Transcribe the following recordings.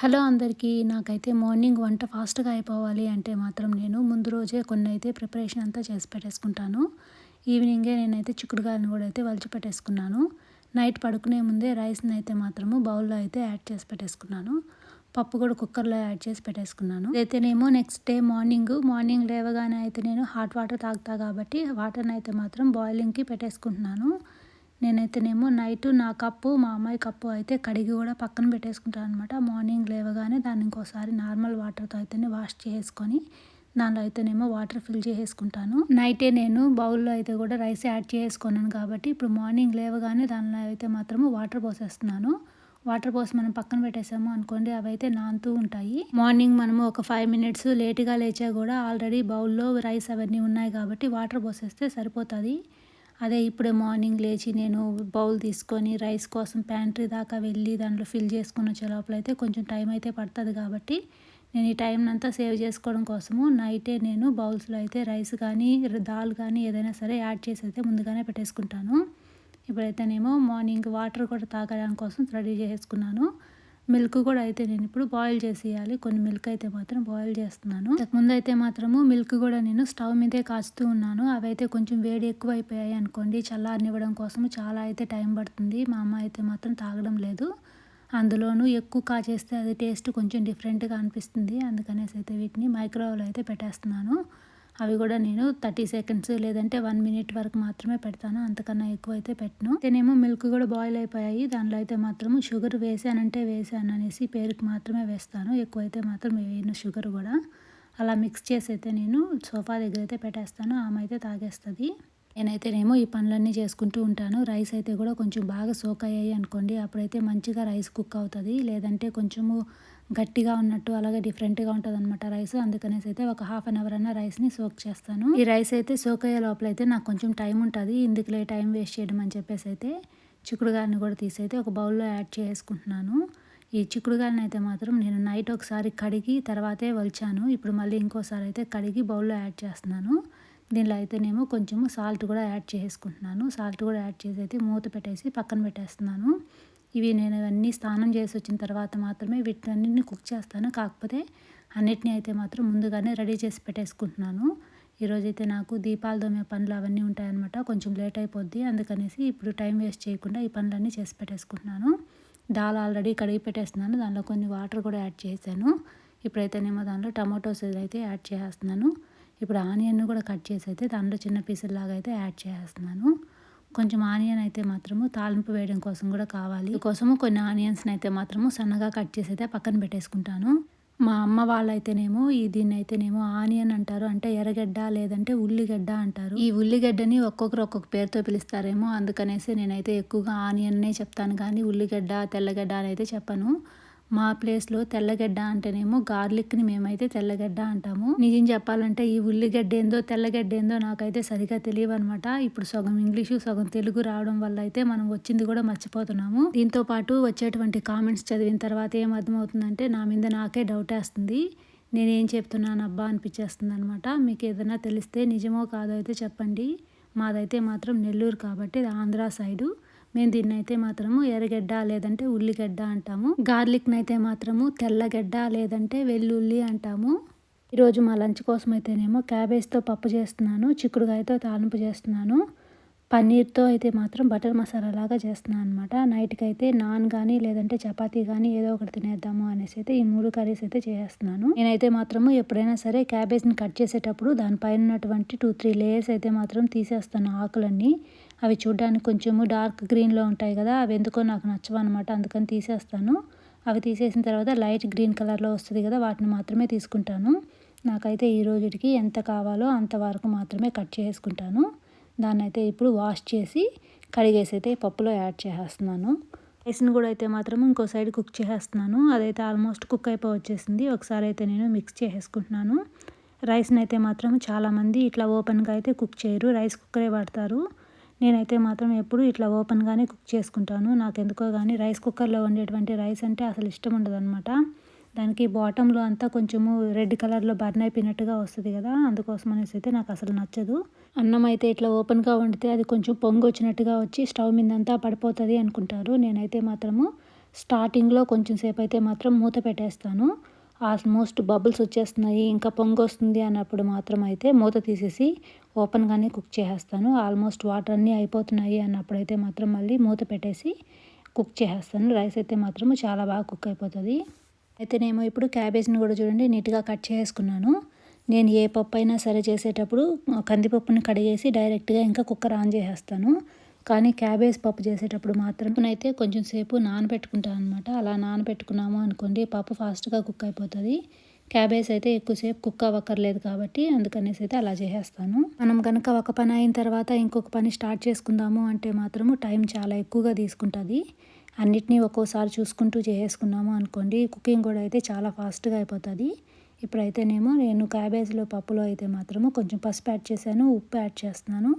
Hello అందరికీ నాకైతే morning వంట ఫాస్ట్గా అయిపోవాలి అంటే మాత్రం నేను ముందు రోజే కొన్ని అయితే ప్రిపరేషన్ అంతా చేసి పెట్టేసుకుంటాను. ఈవినింగే నేనైతే చిక్కుడుగాయలను కూడా అయితే వలిచి పెట్టేసుకున్నాను. నైట్ పడుకునే ముందే రైస్ని అయితే మాత్రము బౌల్లో అయితే యాడ్ చేసి పెట్టేసుకున్నాను. పప్పు కూడా కుక్కర్లో యాడ్ చేసి పెట్టేసుకున్నాను. అయితేనేమో నెక్స్ట్ డే మార్నింగ్. మార్నింగ్ లేవగానే అయితే నేను హాట్ వాటర్ తాగుతా కాబట్టి వాటర్ని అయితే మాత్రం బాయిలింగ్కి పెట్టేసుకుంటున్నాను. నేనైతేనేమో నైట్ నా కప్పు మా అమ్మాయి కప్పు అయితే కడిగి కూడా పక్కన పెట్టేసుకుంటాను అనమాట మార్నింగ్ లేవగానే దాన్ని ఇంకోసారి నార్మల్ వాటర్తో అయితేనే వాష్ చేసుకొని దానిలో అయితేనేమో వాటర్ ఫిల్ చేసుకుంటాను నైటే నేను బౌల్లో అయితే కూడా రైస్ యాడ్ చేసుకున్నాను కాబట్టి ఇప్పుడు మార్నింగ్ లేవగానే దానిలో అయితే మాత్రము వాటర్ పోసేస్తున్నాను. వాటర్ పోసి మనం పక్కన పెట్టేసాము అనుకోండి అవి అయితే నానుతూ ఉంటాయి. మార్నింగ్ మనము ఒక ఫైవ్ మినిట్స్ లేట్గా లేచా కూడా ఆల్రెడీ బౌల్లో రైస్ అవన్నీ ఉన్నాయి కాబట్టి వాటర్ పోసేస్తే సరిపోతుంది. అదే ఇప్పుడే మార్నింగ్ లేచి నేను బౌల్ తీసుకొని రైస్ కోసం ప్యాంట్రీ దాకా వెళ్ళి దాంట్లో ఫిల్ చేసుకుని వచ్చే లోపల అయితే కొంచెం టైం అయితే పడుతుంది కాబట్టి నేను ఈ టైం అంతా సేవ్ చేసుకోవడం కోసము నైటే నేను బౌల్స్లో అయితే రైస్ కానీ దాల్ కానీ ఏదైనా సరే యాడ్ చేసి అయితే ముందుగానే పెట్టేసుకుంటాను. ఇప్పుడైతేనేమో మార్నింగ్ వాటర్ కూడా తాగడానికి కోసం రెడీ చేసుకున్నాను. మిల్క్ కూడా అయితే నేను ఇప్పుడు బాయిల్ చేసేయాలి. కొన్ని మిల్క్ అయితే మాత్రం బాయిల్ చేస్తున్నాను. ముందు అయితే మాత్రము మిల్క్ కూడా నేను స్టవ్ మీదే కాచుతూ ఉన్నాను. అవి అయితే కొంచెం వేడి ఎక్కువ అయిపోయాయి అనుకోండి. చల్లారనివ్వడం కోసం చాలా అయితే టైం పడుతుంది. మా అమ్మ అయితే మాత్రం తాగడం లేదు. అందులోనూ ఎక్కువ కాచేస్తే అది టేస్ట్ కొంచెం డిఫరెంట్గా అనిపిస్తుంది. అందుకనేసి అయితే వీటిని మైక్రోవేవ్లో అయితే పెట్టేస్తున్నాను. అవి కూడా నేను థర్టీ సెకండ్స్ లేదంటే వన్ మినిట్ వరకు మాత్రమే పెడతాను. అంతకన్నా ఎక్కువ అయితే పెట్టను. నేనేమో మిల్క్ కూడా బాయిల్ అయిపోయాయి. దానిలో అయితే మాత్రం షుగర్ వేసానంటే వేసాను అనేసి పేరుకి మాత్రమే వేస్తాను. ఎక్కువైతే మాత్రం వేయను షుగర్ కూడా. అలా మిక్స్ చేసి అయితే నేను సోఫా దగ్గర అయితే పెట్టేస్తాను. ఆమె అయితే తాగేస్తుంది. నేనైతేనేమో ఈ పనులన్నీ చేసుకుంటూ ఉంటాను. రైస్ అయితే కూడా కొంచెం బాగా సోక్ అయ్యాయి అనుకోండి. అప్పుడైతే మంచిగా రైస్ కుక్ అవుతుంది. లేదంటే కొంచెము గట్టిగా ఉన్నట్టు అలాగే డిఫరెంట్గా ఉంటుంది అనమాట రైస్. అందుకనేసి అయితే ఒక హాఫ్ అన్ అవర్ అన్న రైస్ని సోక్ చేస్తాను. ఈ రైస్ అయితే సోక్ అయ్యే లోపల అయితే నాకు కొంచెం టైం ఉంటుంది. ఇందుకులే టైం వేస్ట్ చేయడం అని చెప్పేసి అయితే చిక్కుడుగాయని కూడా తీసి అయితే ఒక బౌల్లో యాడ్ చేసుకుంటున్నాను. ఈ చిక్కుడుగాయని అయితే మాత్రం నేను నైట్ ఒకసారి కడిగి తర్వాతే వలిచాను. ఇప్పుడు మళ్ళీ ఇంకోసారి అయితే కడిగి బౌల్లో యాడ్ చేస్తున్నాను. దీనిలో అయితేనేమో కొంచెము సాల్ట్ కూడా యాడ్ చేసుకుంటున్నాను. సాల్ట్ కూడా యాడ్ చేసి అయితే మూత పెట్టేసి పక్కన పెట్టేస్తున్నాను. ఇవి నేను ఇవన్నీ స్నానం చేసి వచ్చిన తర్వాత మాత్రమే వీటన్నిటిని కుక్ చేస్తాను. కాకపోతే అన్నిటిని అయితే మాత్రం ముందుగానే రెడీ చేసి పెట్టేసుకుంటున్నాను. ఈరోజైతే నాకు దీపాలు దోమే పనులు అవన్నీ ఉంటాయన్నమాట. కొంచెం లేట్ అయిపోద్ది. అందుకనేసి ఇప్పుడు టైం వేస్ట్ చేయకుండా ఈ పనులన్నీ చేసి పెట్టేసుకుంటున్నాను. దాల్ ఆల్రెడీ కడిగి పెట్టేస్తున్నాను. దానిలో కొన్ని వాటర్ కూడా యాడ్ చేశాను. ఇప్పుడైతేనేమో దానిలో టమాటోస్ అయితే యాడ్ చేస్తున్నాను ఇప్పుడు ఆనియన్ కూడా కట్ చేసి అయితే దాంట్లో చిన్న పీసుల్లాగా అయితే యాడ్ చేస్తున్నాను కొంచెం ఆనియన్ అయితే మాత్రము తాలింపు వేయడం కోసం కూడా కావాలి. కోసము కొన్ని ఆనియన్స్ని అయితే మాత్రము సన్నగా కట్ చేసి అయితే పక్కన పెట్టేసుకుంటాను. మా అమ్మ వాళ్ళైతేనేమో ఈ దీన్ని అయితేనేమో ఆనియన్ అంటారు. అంటే ఎర్రగడ్డ లేదంటే ఉల్లిగడ్డ అంటారు. ఈ ఉల్లిగడ్డని ఒక్కొక్కరు ఒక్కొక్క పేరుతో పిలుస్తారేమో. అందుకనేసి నేనైతే ఎక్కువగా ఆనియన్నే చెప్తాను. కానీ ఉల్లిగడ్డ తెల్లగడ్డ అని అయితే చెప్పను. మా ప్లేస్లో తెల్లగడ్డ అంటేనేమో గార్లిక్ని మేమైతే తెల్లగడ్డ అంటాము. నిజం చెప్పాలంటే ఈ ఉల్లిగడ్డ ఏందో తెల్లగడ్డ ఏందో నాకైతే సరిగా తెలియదు అనమాట ఇప్పుడు సగం ఇంగ్లీషు సగం తెలుగు రావడం వల్ల అయితే మనం వచ్చింది కూడా మర్చిపోతున్నాము. దీంతో పాటు వచ్చేటువంటి కామెంట్స్ చదివిన తర్వాత ఏం అర్థమవుతుందంటే నా మీద నాకే డౌట్ వేస్తుంది. నేనేం చెప్తున్నాను అబ్బా అనిపించేస్తుంది అనమాట మీకు ఏదైనా తెలిస్తే నిజమో కాదో అయితే చెప్పండి. మాదైతే మాత్రం నెల్లూరు కాబట్టి ఆంధ్ర సైడు. మేము దీన్ని అయితే మాత్రము ఎర్రగడ్డ లేదంటే ఉల్లిగడ్డ అంటాము. గార్లిక్ని అయితే మాత్రము తెల్లగడ్డ లేదంటే వెల్లుల్లి అంటాము. ఈరోజు మా లంచ్ కోసం అయితేనేమో క్యాబేజ్తో పప్పు చేస్తున్నాను చిక్కుడుకాయతో తాలింపు చేస్తున్నాను. పన్నీర్తో అయితే మాత్రం బటర్ మసాలా లాగా చేస్తున్నాను అనమాట నైట్కి అయితే నాన్ కానీ లేదంటే చపాతీ కానీ ఏదో ఒకటి తినేద్దాము అనేసి అయితే ఈ మూడు కర్రీస్ అయితే చేస్తున్నాను. నేనైతే మాత్రము ఎప్పుడైనా సరే క్యాబేజ్ని కట్ చేసేటప్పుడు దానిపైన ఉన్నటువంటి టూ త్రీ లేయర్స్ అయితే మాత్రం తీసేస్తాను ఆకులన్నీ. అవి చూడడానికి కొంచెము డార్క్ గ్రీన్లో ఉంటాయి కదా అవి ఎందుకో నాకు నచ్చవన్నమాట అందుకని తీసేస్తాను. అవి తీసేసిన తర్వాత లైట్ గ్రీన్ కలర్లో వస్తుంది కదా వాటిని మాత్రమే తీసుకుంటాను. నాకైతే ఈ రోజుకి ఎంత కావాలో అంతవరకు మాత్రమే కట్ చేసుకుంటాను. దాన్ని అయితే ఇప్పుడు వాష్ చేసి కడిగేసి అయితే పప్పులో యాడ్ చేసేస్తున్నాను. రైస్ని కూడా అయితే మాత్రం ఇంకో సైడ్ కుక్ చేసేస్తున్నాను. అదైతే ఆల్మోస్ట్ కుక్ అయిపోయి వచ్చేసింది ఒకసారి అయితే నేను మిక్స్ చేసేసుకుంటున్నాను. రైస్ని అయితే మాత్రం చాలామంది ఇట్లా ఓపెన్గా అయితే కుక్ చేయరు. రైస్ కుక్కరే వాడతారు. నేనైతే మాత్రం ఎప్పుడు ఇట్లా ఓపెన్గానే కుక్ చేసుకుంటాను. నాకు ఎందుకో కానీ రైస్ కుక్కర్లో వండేటువంటి రైస్ అంటే అసలు ఇష్టం ఉండదు అనమాట దానికి బాటంలో అంతా కొంచెము రెడ్ కలర్లో బర్న్ అయిపోయినట్టుగా వస్తుంది కదా అందుకోసం అనేసి అయితే నాకు అసలు నచ్చదు. అన్నం అయితే ఇట్లా ఓపెన్గా వండితే అది కొంచెం పొంగు వచ్చినట్టుగా వచ్చి స్టవ్ మీద అంతా పడిపోతుంది అనుకుంటారు. నేనైతే మాత్రము స్టార్టింగ్లో కొంచెం సేపు అయితే మాత్రం మూత పెట్టేస్తాను. ఆల్మోస్ట్ బబుల్స్ వచ్చేస్తున్నాయి ఇంకా పొంగు వస్తుంది అన్నప్పుడు మాత్రం అయితే మూత తీసేసి ఓపెన్గానే కుక్ చేసేస్తాను. ఆల్మోస్ట్ వాటర్ అన్నీ అయిపోతున్నాయి అన్నప్పుడు అయితే మాత్రం మళ్ళీ మూత పెట్టేసి కుక్ చేసేస్తాను. రైస్ అయితే మాత్రం చాలా బాగా కుక్ అయిపోతుంది. అయితే నేను ఇప్పుడు క్యాబేజ్ని కూడా చూడండి నీట్గా కట్ చేసుకున్నాను. నేను ఏ పప్పు అయినా సరే చేసేటప్పుడు కందిపప్పుని కడిగేసి డైరెక్ట్గా ఇంకా కుక్కర్ ఆన్ చేసేస్తాను. కానీ క్యాబేజ్ పప్పు చేసేటప్పుడు మాత్రం అయితే కొంచెం సేపు నానబెట్టుకుంటాను అనమాట అలా నానబెట్టుకున్నాము అనుకోండి పప్పు ఫాస్ట్గా కుక్ అయిపోతుంది. క్యాబేజ్ అయితే ఎక్కువసేపు కుక్ అవ్వక్కర్లేదు కాబట్టి అందుకనేసి అయితే అలా చేసేస్తాను. మనం కనుక ఒక పని అయిన తర్వాత ఇంకొక పని స్టార్ట్ చేసుకుందాము అంటే మాత్రము టైం చాలా ఎక్కువగా తీసుకుంటుంది. అన్నిటినీ ఒక్కోసారి చూసుకుంటూ చేసుకున్నాము అనుకోండి కుకింగ్ కూడా అయితే చాలా ఫాస్ట్గా అయిపోతుంది. ఇప్పుడైతేనేమో నేను క్యాబేజ్లో పప్పులో అయితే మాత్రము కొంచెం పసుపు యాడ్ చేశాను ఉప్పు యాడ్ చేస్తున్నాను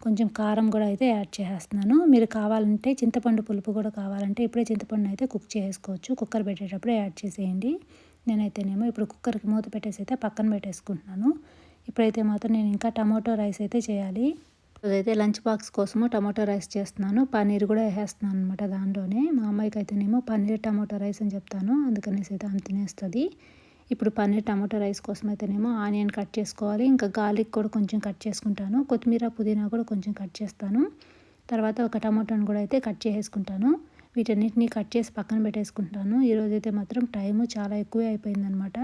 కొంచెం కారం కూడా అయితే యాడ్ చేసేస్తున్నాను. మీరు కావాలంటే చింతపండు పులుపు కూడా కావాలంటే ఇప్పుడే చింతపండు అయితే కుక్ చేసుకోవచ్చు. కుక్కర్ పెట్టేటప్పుడే యాడ్ చేసేయండి. నేనైతేనేమో ఇప్పుడు కుక్కర్కి మూత పెట్టేసి అయితే పక్కన పెట్టేసుకుంటున్నాను. ఇప్పుడైతే మాత్రం నేను ఇంకా టమాటో రైస్ అయితే చేయాలి. అదైతే లంచ్ బాక్స్ కోసము టమాటో రైస్ చేస్తున్నాను. పన్నీర్ కూడా వేసేస్తున్నాను అనమాట దాంట్లోనే. మా అమ్మాయికి అయితేనేమో పన్నీర్ టమాటో రైస్ అని చెప్తాను. అందుకనేసి అయితే ఆమె తినేస్తుంది. ఇప్పుడు పన్నీర్ టమాటో రైస్ కోసం అయితేనేమో ఆనియన్ కట్ చేసుకోవాలి. ఇంకా గార్లిక్ కూడా కొంచెం కట్ చేసుకుంటాను. కొత్తిమీర పుదీనా కూడా కొంచెం కట్ చేస్తాను. తర్వాత ఒక టమాటోని కూడా అయితే కట్ చేసుకుంటాను వీటన్నిటిని కట్ చేసి పక్కన పెట్టేసుకుంటాను. ఈరోజు అయితే మాత్రం టైము చాలా ఎక్కువే అయిపోయిందనమాట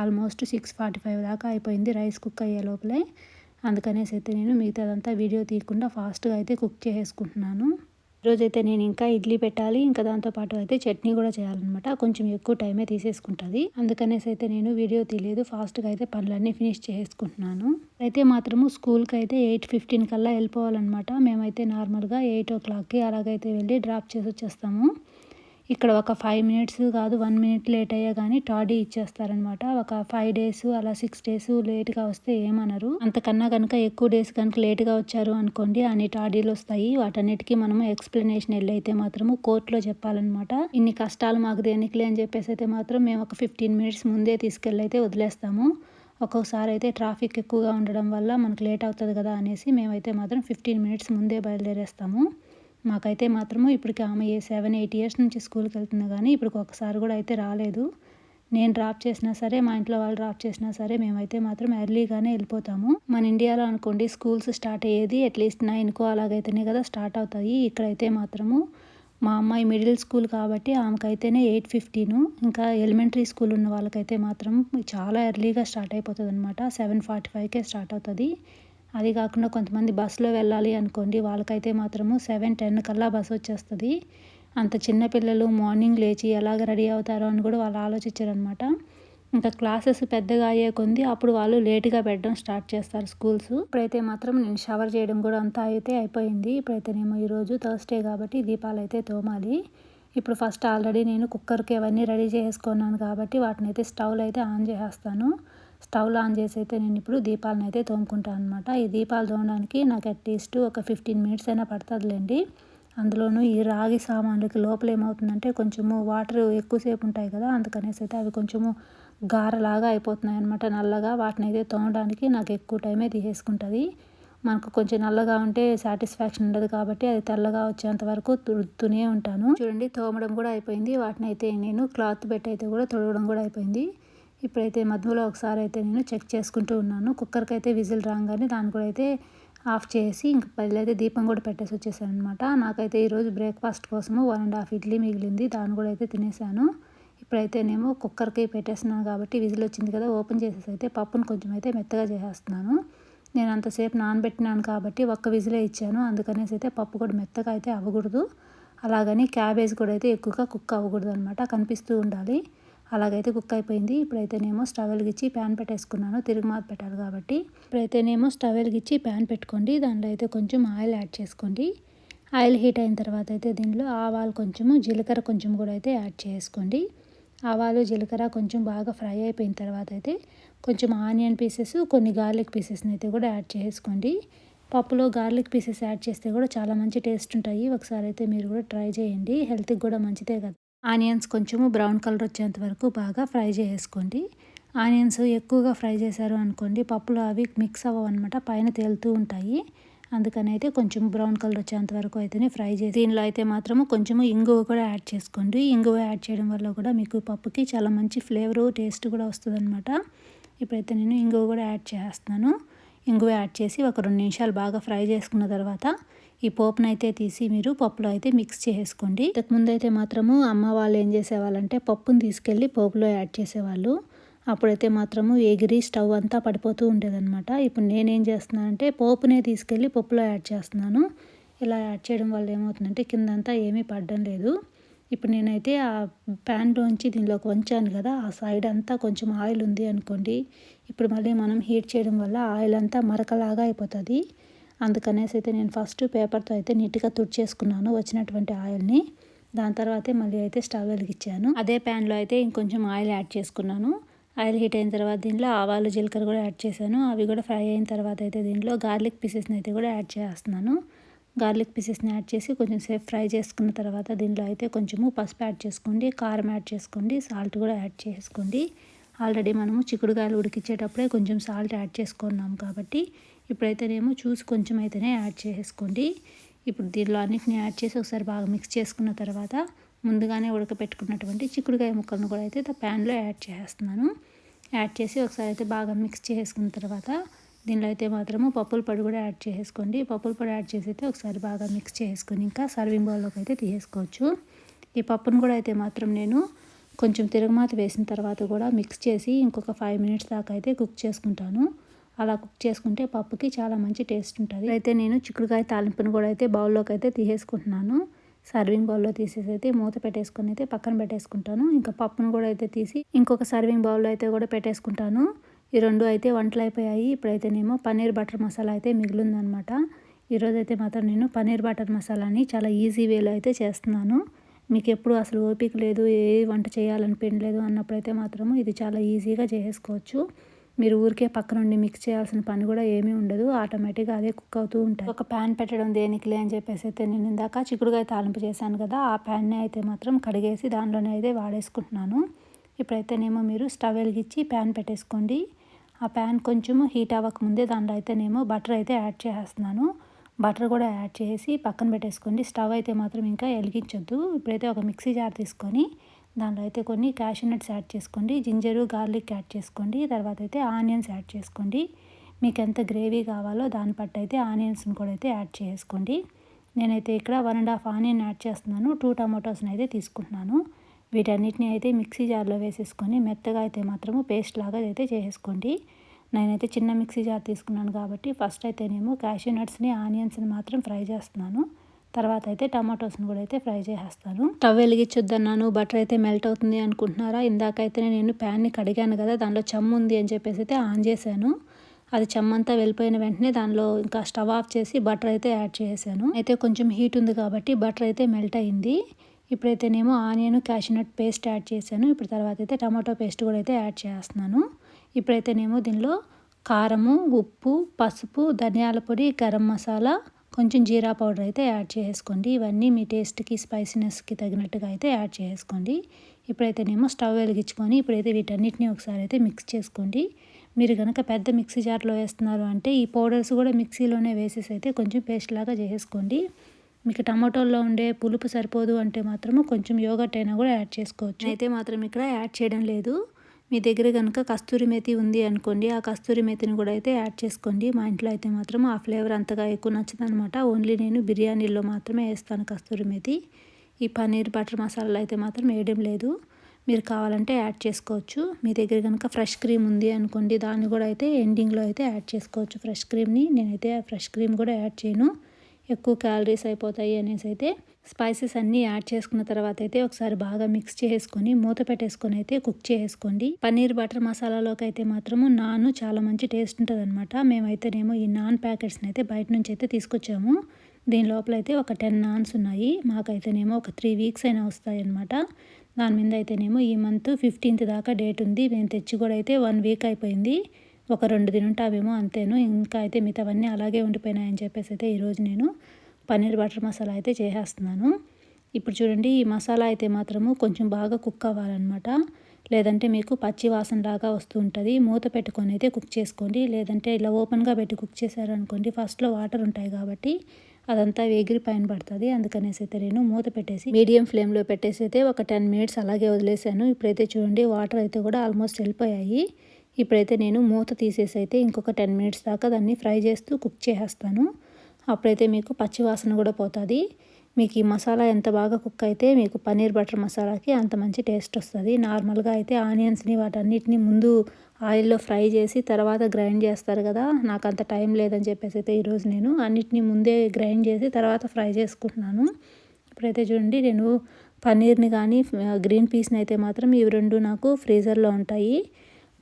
ఆల్మోస్ట్ సిక్స్ ఫార్టీ ఫైవ్ దాకా అయిపోయింది రైస్ కుక్ అయ్యే లోపలే. అందుకనేసి అయితే నేను మిగతాదంతా వీడియో తీయకుండా ఫాస్ట్గా అయితే కుక్ చేసుకుంటున్నాను రోజైతే నేను ఇంకా ఇడ్లీ పెట్టాలి ఇంకా దాంతోపాటు అయితే చట్నీ కూడా చేయాలన్నమాట. కొంచెం ఎక్కువ టైమే తీసేసుకుంటుంది. అందుకనేసి అయితే నేను వీడియో తీయలేదు ఫాస్ట్గా అయితే పనులన్నీ ఫినిష్ చేసుకుంటున్నాను అయితే మాత్రము స్కూల్కి అయితే ఎయిట్ ఫిఫ్టీన్ కల్లా వెళ్ళిపోవాలన్నమాట. మేమైతే నార్మల్గా ఎయిట్ ఓ క్లాక్కి అలాగైతే వెళ్ళి డ్రాప్ చేసి వచ్చేస్తాము ఇక్కడ ఒక ఫైవ్ మినిట్స్ కాదు వన్ మినిట్ లేట్ అయ్యా కానీ టాడీ ఇచ్చేస్తారనమాట. ఒక ఫైవ్ డేస్ అలా సిక్స్ డేస్ లేట్గా వస్తే ఏమనరు. అంతకన్నా కనుక ఎక్కువ డేస్ కనుక లేట్గా వచ్చారు అనుకోండి అన్ని టాడీలు వస్తాయి. వాటన్నిటికీ మనము ఎక్స్ప్లెనేషన్ వెళ్ళైతే మాత్రము కోర్టులో చెప్పాలన్నమాట ఇన్ని కష్టాలు మాకు దేనికిలే అని చెప్పేసి అయితే మాత్రం మేము ఒక ఫిఫ్టీన్ మినిట్స్ ముందే తీసుకెళ్ళైతే వదిలేస్తాము. ఒక్కొక్కసారి అయితే ట్రాఫిక్ ఎక్కువగా ఉండడం వల్ల మనకు లేట్ అవుతుంది కదా అనేసి మేమైతే మాత్రం ఫిఫ్టీన్ మినిట్స్ ముందే బయలుదేరేస్తాము. మాకైతే మాత్రము ఇప్పటికి ఆమె సెవెన్ ఎయిట్ ఇయర్స్ నుంచి స్కూల్కి వెళ్తుంది కానీ ఇప్పుడు ఒకసారి కూడా అయితే రాలేదు. నేను డ్రాప్ చేసినా సరే మా ఇంట్లో వాళ్ళు డ్రాప్ చేసినా సరే మేమైతే మాత్రం ఎర్లీగానే వెళ్ళిపోతాము. మన ఇండియాలో అనుకోండి స్కూల్స్ స్టార్ట్ అయ్యేది అట్లీస్ట్ నైన్కో అలాగైతేనే కదా స్టార్ట్ అవుతాయి. ఇక్కడైతే మాత్రము మా అమ్మాయి మిడిల్ స్కూల్ కాబట్టి ఆమెకైతేనే ఎయిట్ ఫిఫ్టీను. ఇంకా ఎలిమెంటరీ స్కూల్ ఉన్న వాళ్ళకైతే మాత్రం చాలా ఎర్లీగా స్టార్ట్ అయిపోతుంది అనమాట సెవెన్ ఫార్టీ ఫైవ్కే స్టార్ట్ అవుతుంది. అది కాకుండా కొంతమంది బస్సులో వెళ్ళాలి అనుకోండి వాళ్ళకైతే మాత్రము సెవెన్ టెన్ కల్లా బస్సు వచ్చేస్తుంది. అంత చిన్న పిల్లలు మార్నింగ్ లేచి ఎలాగ రెడీ అవుతారో అని కూడా వాళ్ళు ఆలోచించారనమాట. ఇంకా క్లాసెస్ పెద్దగా అయ్యే కొంది అప్పుడు వాళ్ళు లేట్గా పెట్టడం స్టార్ట్ చేస్తారు స్కూల్స్. ఇప్పుడైతే మాత్రం నేను షవర్ చేయడం కూడా అంతా అయితే అయిపోయింది. ఇప్పుడైతేనేమో ఈరోజు థర్స్డే కాబట్టి దీపాలు అయితే తోమాలి. ఇప్పుడు ఫస్ట్ ఆల్రెడీ నేను కుక్కర్కి అవన్నీ రెడీ చేసుకున్నాను కాబట్టి వాటిని అయితే స్టవ్లో అయితే ఆన్ చేసేస్తాను. స్టవ్లో ఆన్ చేసి అయితే నేను ఇప్పుడు దీపాలను అయితే తోముకుంటాను అనమాట ఈ దీపాలు తోమడానికి నాకు అట్లీస్ట్ ఒక ఫిఫ్టీన్ మినిట్స్ అయినా పడుతుందిలేండి. అందులోనూ ఈ రాగి సామాన్లకి లోపల ఏమవుతుందంటే కొంచెము వాటర్ ఎక్కువసేపు ఉంటాయి కదా అందుకనేసి అయితే అవి కొంచెము గారలాగా అయిపోతున్నాయి అనమాట నల్లగా. వాటిని అయితే తోమడానికి నాకు ఎక్కువ టైమే తీసేసుకుంటుంది. మనకు కొంచెం నల్లగా ఉంటే సాటిస్ఫాక్షన్ ఉండదు కాబట్టి అది తెల్లగా వచ్చేంత వరకు తుడుతూనే ఉంటాను. చూడండి తోమడం కూడా అయిపోయింది. వాటిని అయితే నేను క్లాత్ పెట్టి అయితే కూడా తొడవడం కూడా అయిపోయింది. ఇప్పుడైతే మధ్యలో ఒకసారి అయితే నేను చెక్ చేసుకుంటూ ఉన్నాను. కుక్కర్కి అయితే విజిల్ రాగానే దాన్ని కూడా అయితే ఆఫ్ చేసి ఇంక పల్లె అయితే దీపం కూడా పెట్టేసి వచ్చేసాను అనమాట నాకైతే ఈరోజు బ్రేక్ఫాస్ట్ కోసము వన్ అండ్ హాఫ్ ఇడ్లీ మిగిలింది. దాన్ని కూడా అయితే తినేసాను. ఇప్పుడైతేనేమో కుక్కర్కి పెట్టేస్తున్నాను కాబట్టి విజిల్ వచ్చింది కదా ఓపెన్ చేసేసి అయితే పప్పును కొంచెం అయితే మెత్తగా చేసేస్తున్నాను. నేను అంతసేపు నానబెట్టినాను కాబట్టి ఒక్క విజిలే ఇచ్చాను. అందుకనేసి అయితే పప్పు కూడా మెత్తగా అయితే అవ్వకూడదు. అలాగని క్యాబేజ్ కూడా అయితే ఎక్కువగా కుక్ అవ్వకూడదు అనమాట కనిపిస్తూ ఉండాలి. అలాగైతే కుక్ అయిపోయింది. ఇప్పుడైతేనేమో స్టవ్ వెలిగించి ప్యాన్ పెట్టేసుకున్నాను. తిరుగుమాత పెట్టాలి కాబట్టి. ఇప్పుడైతేనేమో స్టవ్ వెలిగించి ప్యాన్ పెట్టుకోండి. దాంట్లో అయితే కొంచెం ఆయిల్ యాడ్ చేసుకోండి. ఆయిల్ హీట్ అయిన తర్వాత అయితే దీనిలో ఆవాలు కొంచెము జీలకర్ర కొంచెం కూడా అయితే యాడ్ చేసుకోండి. ఆవాలు జీలకర్ర కొంచెం బాగా ఫ్రై అయిపోయిన తర్వాత అయితే కొంచెం ఆనియన్ పీసెస్ కొన్ని గార్లిక్ పీసెస్ని అయితే కూడా యాడ్ చేసుకోండి. పప్పులో గార్లిక్ పీసెస్ యాడ్ చేస్తే కూడా చాలా మంచి టేస్ట్ ఉంటాయి. ఒకసారి అయితే మీరు కూడా ట్రై చేయండి. హెల్త్కి కూడా మంచిదే కదా. ఆనియన్స్ కొంచెము బ్రౌన్ కలర్ వచ్చేంత వరకు బాగా ఫ్రై చేసుకోండి ఆనియన్స్ ఎక్కువగా ఫ్రై చేశారు అనుకోండి పప్పులో అవి మిక్స్ అవ్వనమాట పైన తేలుతూ ఉంటాయి. అందుకని అయితే కొంచెం బ్రౌన్ కలర్ వచ్చేంత వరకు అయితేనే ఫ్రై చేసి దీనిలో అయితే మాత్రము కొంచెము ఇంగువ కూడా యాడ్ చేసుకోండి. ఇంగువ యాడ్ చేయడం వల్ల కూడా మీకు పప్పుకి చాలా మంచి ఫ్లేవర్ టేస్ట్ కూడా వస్తుంది అనమాట ఇప్పుడైతే నేను ఇంగువ కూడా యాడ్ చేస్తున్నాను. ఇంగువ యాడ్ చేసి ఒక రెండు నిమిషాలు బాగా ఫ్రై చేసుకున్న తర్వాత ఈ పోపునైతే అయితే తీసి మీరు పప్పులో అయితే మిక్స్ చేసుకోండి ఇంతకుముందు అయితే మాత్రము అమ్మ వాళ్ళు ఏం చేసేవాళ్ళంటే పప్పును తీసుకెళ్ళి పోపులో యాడ్ చేసేవాళ్ళు. అప్పుడైతే మాత్రము ఎగిరి స్టవ్ అంతా పడిపోతూ ఉండేదన్నమాట. ఇప్పుడు నేనేం చేస్తున్నానంటే పోపునే తీసుకెళ్ళి పప్పులో యాడ్ చేస్తున్నాను. ఇలా యాడ్ చేయడం వల్ల ఏమవుతుందంటే కిందంతా ఏమీ పడడం లేదు. ఇప్పుడు నేనైతే ఆ ప్యాన్లోంచి దీనిలోకి వంచాను కదా ఆ సైడ్ అంతా కొంచెం ఆయిల్ ఉంది అనుకోండి. ఇప్పుడు మళ్ళీ మనం హీట్ చేయడం వల్ల ఆయిల్ అంతా మరకలాగా అయిపోతుంది. అందుకనేసి అయితే నేను ఫస్ట్ పేపర్తో అయితే నీట్గా తుడిచేసుకున్నాను వచ్చినటువంటి ఆయిల్ని. దాని తర్వాతే మళ్ళీ అయితే స్టవ్ వెలిగించాను. అదే ప్యాన్లో అయితే ఇంకొంచెం ఆయిల్ యాడ్ చేసుకున్నాను. ఆయిల్ హీట్ అయిన తర్వాత దీంట్లో ఆవాలు జీలకర్ర కూడా యాడ్ చేశాను. అవి కూడా ఫ్రై అయిన తర్వాత అయితే దీంట్లో గార్లిక్ పీసెస్ని అయితే కూడా యాడ్ చేస్తున్నాను. గార్లిక్ పీసెస్ని యాడ్ చేసి కొంచెం సేపు ఫ్రై చేసుకున్న తర్వాత దీంట్లో అయితే కొంచెము పసుపు యాడ్ చేసుకోండి కారం యాడ్ చేసుకోండి సాల్ట్ కూడా యాడ్ చేసుకోండి. ఆల్రెడీ మనము చిక్కుడుకాయలు ఉడికించేటప్పుడే కొంచెం సాల్ట్ యాడ్ చేసుకున్నాం కాబట్టి ఇప్పుడైతేనేమో చూసి కొంచెం అయితేనే యాడ్ చేసుకోండి ఇప్పుడు దీనిలో అన్నిటిని యాడ్ చేసి ఒకసారి బాగా మిక్స్ చేసుకున్న తర్వాత ముందుగానే ఉడకపెట్టుకున్నటువంటి చిక్కుడుకాయ ముక్కలను కూడా అయితే ప్యాన్లో యాడ్ చేస్తున్నాను యాడ్ చేసి ఒకసారి అయితే బాగా మిక్స్ చేసుకున్న తర్వాత దీనిలో అయితే మాత్రము పప్పుల పొడి కూడా యాడ్ చేసుకోండి పప్పుల పొడి యాడ్ చేసి అయితే ఒకసారి బాగా మిక్స్ చేసుకొని ఇంకా సర్వింగ్ బౌల్లోకి అయితే తీసేసుకోవచ్చు. ఈ పప్పును కూడా అయితే మాత్రం నేను కొంచెం తిరగమాత వేసిన తర్వాత కూడా మిక్స్ చేసి ఇంకొక ఫైవ్ మినిట్స్ దాకా అయితే కుక్ చేసుకుంటాను. అలా కుక్ చేసుకుంటే పప్పుకి చాలా మంచి టేస్ట్ ఉంటుంది. అయితే నేను చిక్కుడుకాయ తాలింపును కూడా అయితే బౌల్లోకి అయితే తీసేసుకుంటున్నాను. సర్వింగ్ బౌల్లో తీసేసి అయితే మూత పెట్టేసుకొని అయితే పక్కన పెట్టేసుకుంటాను. ఇంకా పప్పును కూడా అయితే తీసి ఇంకొక సర్వింగ్ బౌల్లో అయితే కూడా పెట్టేసుకుంటాను. ఈ రెండు అయితే వంటలు అయిపోయాయి. ఇప్పుడైతేనేమో పన్నీర్ బటర్ మసాలా అయితే మిగిలిందనమాట. ఈరోజు అయితే మాత్రం నేను పన్నీర్ బటర్ మసాలాని చాలా ఈజీ వేలో అయితే చేస్తున్నాను. మీకు ఎప్పుడు అసలు ఓపిక లేదు ఏ వంట చేయాలనిపించలేదు అన్నప్పుడైతే మాత్రము ఇది చాలా ఈజీగా చేసుకోవచ్చు మీరు ఊరికే పక్క నుండి మిక్స్ చేయాల్సిన పని కూడా ఏమీ ఉండదు. ఆటోమేటిక్గా అదే కుక్ అవుతూ ఉంటుంది ఒక ప్యాన్ పెట్టడం దేనికిలే అని చెప్పేసి అయితే నేను ఇందాక చిక్కుడుకాయ తాలింపు చేశాను కదా ఆ ప్యాన్ని అయితే మాత్రం కడిగేసి దానిలోనే అయితే వాడేసుకుంటున్నాను. ఇప్పుడైతేనేమో మీరు స్టవ్ వెలిగించి ప్యాన్ పెట్టేసుకోండి. ఆ ప్యాన్ కొంచెం హీట్ అవ్వకముందే దాంట్లో అయితేనేమో బటర్ అయితే యాడ్ చేస్తున్నాను బటర్ కూడా యాడ్ చేసి పక్కన పెట్టేసుకోండి. స్టవ్ అయితే మాత్రం ఇంకా వెలిగించొద్దు. ఇప్పుడైతే ఒక మిక్సీ జార్ తీసుకొని దాంట్లో అయితే కొన్ని క్యాషూ నట్స్ యాడ్ చేసుకోండి. జింజరు గార్లిక్ యాడ్ చేసుకోండి. తర్వాత అయితే ఆనియన్స్ యాడ్ చేసుకోండి. మీకు ఎంత గ్రేవీ కావాలో దాన్ని పట్టు అయితే ఆనియన్స్ని కూడా అయితే యాడ్ చేసుకోండి. నేనైతే ఇక్కడ one and half onion add చేస్తున్నాను. టూ టమాటోస్ని అయితే తీసుకుంటున్నాను. వీటన్నిటిని అయితే మిక్సీ జార్లో వేసేసుకొని మెత్తగా అయితే మాత్రము పేస్ట్ లాగా అయితే చేసుకోండి నేనైతే చిన్న మిక్సీ జార్ తీసుకున్నాను కాబట్టి ఫస్ట్ అయితేనేమో క్యాషూ నట్స్ని ఆనియన్స్ని మాత్రం ఫ్రై చేస్తున్నాను. తర్వాత అయితే టమాటోస్ని కూడా అయితే ఫ్రై చేసేస్తాను. స్టవ్ వెలిగించొద్దన్నాను బటర్ అయితే మెల్ట్ అవుతుంది అనుకుంటున్నారా? ఇందాకైతే నేను ప్యాన్ని కడిగాను కదా దానిలో చెమ్ము ఉంది అని చెప్పేసి అయితే ఆన్ చేశాను. అది చెమ్మంతా వెళ్ళిపోయిన వెంటనే దానిలో ఇంకా స్టవ్ ఆఫ్ చేసి బటర్ అయితే యాడ్ చేసాను అయితే కొంచెం హీట్ ఉంది కాబట్టి బటర్ అయితే మెల్ట్ అయింది. ఇప్పుడైతేనేమో onion cashew nut paste add చేశాను. ఇప్పుడు తర్వాత అయితే టమాటో పేస్ట్ కూడా అయితే యాడ్ చేస్తున్నాను. ఇప్పుడైతేనేమో దీనిలో కారము ఉప్పు పసుపు ధనియాల పొడి గరం మసాలా కొంచెం జీరా పౌడర్ అయితే యాడ్ చేసుకోండి. ఇవన్నీ మీ టేస్ట్కి స్పైసీనెస్కి తగినట్టుగా అయితే యాడ్ చేసుకోండి. ఇప్పుడైతేనేమో స్టవ్ వెలిగించుకొని ఇప్పుడైతే వీటన్నిటిని ఒకసారి అయితే మిక్స్ చేసుకోండి. మీరు కనుక పెద్ద మిక్సీ జార్లో వేస్తున్నారు అంటే ఈ పౌడర్స్ కూడా మిక్సీలోనే వేసేసి అయితే కొంచెం పేస్ట్ లాగా చేసుకోండి. మీకు టమాటోల్లో ఉండే పులుపు సరిపోదు అంటే మాత్రము కొంచెం యోగట్ అయినా కూడా యాడ్ చేసుకోవచ్చు. అయితే మాత్రం ఇక్కడ యాడ్ చేయడం లేదు. మీ దగ్గర కనుక కస్తూరి మేతి ఉంది అనుకోండి ఆ కస్తూరి మేతిని కూడా అయితే యాడ్ చేసుకోండి. మా ఇంట్లో అయితే మాత్రం ఆ ఫ్లేవర్ అంతగా ఎక్కువ నచ్చదనమాట. ఓన్లీ నేను బిర్యానీలో మాత్రమే వేస్తాను కస్తూరి మేతి. ఈ పన్నీర్ బటర్ మసాలాలు అయితే మాత్రం వేయడం లేదు. మీరు కావాలంటే యాడ్ చేసుకోవచ్చు. మీ దగ్గర కనుక ఫ్రెష్ క్రీమ్ ఉంది అనుకోండి దాన్ని కూడా అయితే ఎండింగ్లో అయితే యాడ్ చేసుకోవచ్చు. ఫ్రెష్ క్రీమ్ని నేనైతే ఫ్రెష్ క్రీమ్ కూడా యాడ్ చేయను. ఎక్కువ క్యాలరీస్ అయిపోతాయి అనేసి అయితే స్పైసెస్ అన్నీ యాడ్ చేసుకున్న తర్వాత అయితే ఒకసారి బాగా మిక్స్ చేసుకొని మూత పెట్టేసుకొని అయితే కుక్ చేసుకోండి. పన్నీర్ బటర్ మసాలాలోకి అయితే మాత్రము నాన్ చాలా మంచి టేస్ట్ ఉంటుంది అనమాట మేమైతేనేమో ఈ నాన్ ప్యాకెట్స్ని అయితే బయట నుంచి అయితే తీసుకొచ్చాము. దీని లోపల అయితే ఒక టెన్ నాన్స్ ఉన్నాయి. మాకైతేనేమో ఒక త్రీ వీక్స్ అయినా వస్తాయి అనమాట దాని మీద అయితేనేమో ఈ మంత్ ఫిఫ్టీన్త్ దాకా డేట్ ఉంది. మేము తెచ్చి కూడా అయితే వన్ వీక్ అయిపోయింది. ఒక రెండు తినుంటావేమో అంతేను. ఇంకా అయితే మిగతావన్నీ అలాగే ఉండిపోయినాయని చెప్పేసి అయితే ఈరోజు నేను పన్నీర్ బటర్ మసాలా అయితే చేసేస్తున్నాను. ఇప్పుడు చూడండి ఈ మసాలా అయితే మాత్రము కొంచెం బాగా కుక్ అవ్వాలన్నమాట. లేదంటే మీకు పచ్చి వాసన లాగా వస్తూ ఉంటుంది. మూత పెట్టుకొని అయితే కుక్ చేసుకోండి. లేదంటే ఇలా ఓపెన్గా పెట్టి కుక్ చేశారనుకోండి ఫస్ట్లో వాటర్ ఉంటాయి కాబట్టి అదంతా ఎగిరి పైన పడుతుంది. అందుకనేసి అయితే నేను మూత పెట్టేసి మీడియం ఫ్లేమ్లో పెట్టేసి అయితే ఒక టెన్ మినిట్స్ అలాగే వదిలేసాను. ఇప్పుడైతే చూడండి వాటర్ అయితే కూడా ఆల్మోస్ట్ వెళ్ళిపోయాయి. ఇప్పుడైతే నేను మూత తీసేసి అయితే ఇంకొక టెన్ మినిట్స్ దాకా దాన్ని ఫ్రై చేస్తూ కుక్ చేసేస్తాను. అప్పుడైతే మీకు పచ్చి వాసన కూడా పోతుంది. మీకు ఈ మసాలా ఎంత బాగా కుక్ అయితే మీకు పన్నీర్ బటర్ మసాలాకి అంత మంచి టేస్ట్ వస్తుంది. నార్మల్గా అయితే ఆనియన్స్ని వాటన్నిటిని ముందు ఆయిల్లో ఫ్రై చేసి తర్వాత గ్రైండ్ చేస్తారు కదా నాకు అంత టైం లేదని చెప్పేసి అయితే ఈరోజు నేను అన్నిటినీ ముందే గ్రైండ్ చేసి తర్వాత ఫ్రై చేసుకుంటున్నాను. ఇప్పుడైతే చూడండి నేను పన్నీర్ని కానీ గ్రీన్ పీస్ని అయితే మాత్రం ఇవి రెండు నాకు ఫ్రీజర్లో ఉంటాయి.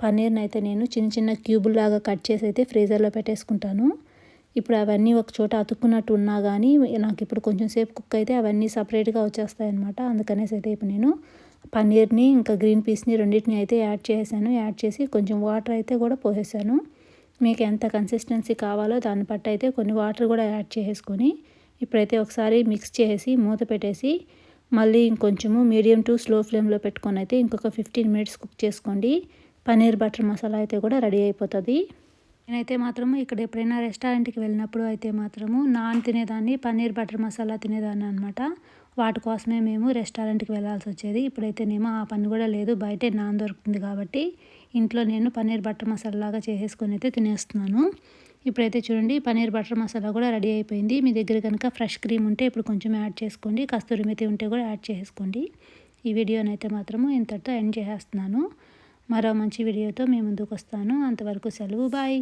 పన్నీర్ని అయితే నేను చిన్న చిన్న క్యూబుల్లాగా కట్ చేసి అయితే ఫ్రీజర్లో పెట్టేసుకుంటాను. ఇప్పుడు అవన్నీ ఒక చోట అతుక్కున్నట్టు ఉన్నా కానీ నాకు ఇప్పుడు కొంచెం సేపు కుక్ అయితే అవన్నీ సపరేట్గా వచ్చేస్తాయి అనమాట అందుకనేసి అయితే ఇప్పుడు నేను పన్నీర్ని ఇంకా గ్రీన్ పీస్ని రెండింటిని అయితే యాడ్ చేశాను యాడ్ చేసి కొంచెం వాటర్ అయితే కూడా పోసేసాను. మీకు ఎంత కన్సిస్టెన్సీ కావాలో దాన్ని బట్టి అయితే కొన్ని వాటర్ కూడా యాడ్ చేసుకొని ఇప్పుడైతే ఒకసారి మిక్స్ చేసి మూత పెట్టేసి మళ్ళీ ఇంకొంచెము మీడియం టు స్లో ఫ్లేమ్లో పెట్టుకొని అయితే ఇంకొక ఫిఫ్టీన్ మినిట్స్ కుక్ చేసుకోండి. పన్నీర్ బటర్ మసాలా అయితే కూడా రెడీ అయిపోతుంది. నేనైతే మాత్రము ఇక్కడ ఎప్పుడైనా రెస్టారెంట్కి వెళ్ళినప్పుడు అయితే మాత్రము నాన్ తినేదాన్ని పన్నీర్ బటర్ మసాలా తినేదాన్ని అనమాట వాటి కోసమే మేము రెస్టారెంట్కి వెళ్ళాల్సి వచ్చేది. ఇప్పుడైతేనేమో ఆ పని కూడా లేదు. బయటే నాన్ దొరుకుతుంది కాబట్టి ఇంట్లో నేను పన్నీర్ బటర్ మసాలా లాగా చేసేసుకొని అయితే తినేస్తున్నాను. ఇప్పుడైతే చూడండి పన్నీర్ బటర్ మసాలా కూడా రెడీ అయిపోయింది. మీ దగ్గర కనుక ఫ్రెష్ క్రీమ్ ఉంటే ఇప్పుడు కొంచెం యాడ్ చేసుకోండి. కస్తూరి మెతి ఉంటే కూడా యాడ్ చేసుకోండి ఈ వీడియోనైతే మాత్రము ఇంతటితో ఎండ్ చేసేస్తున్నాను. మరో మంచి వీడియోతో మీ ముందుకు వస్తాను అంతవరకు సెలవు బాయ్.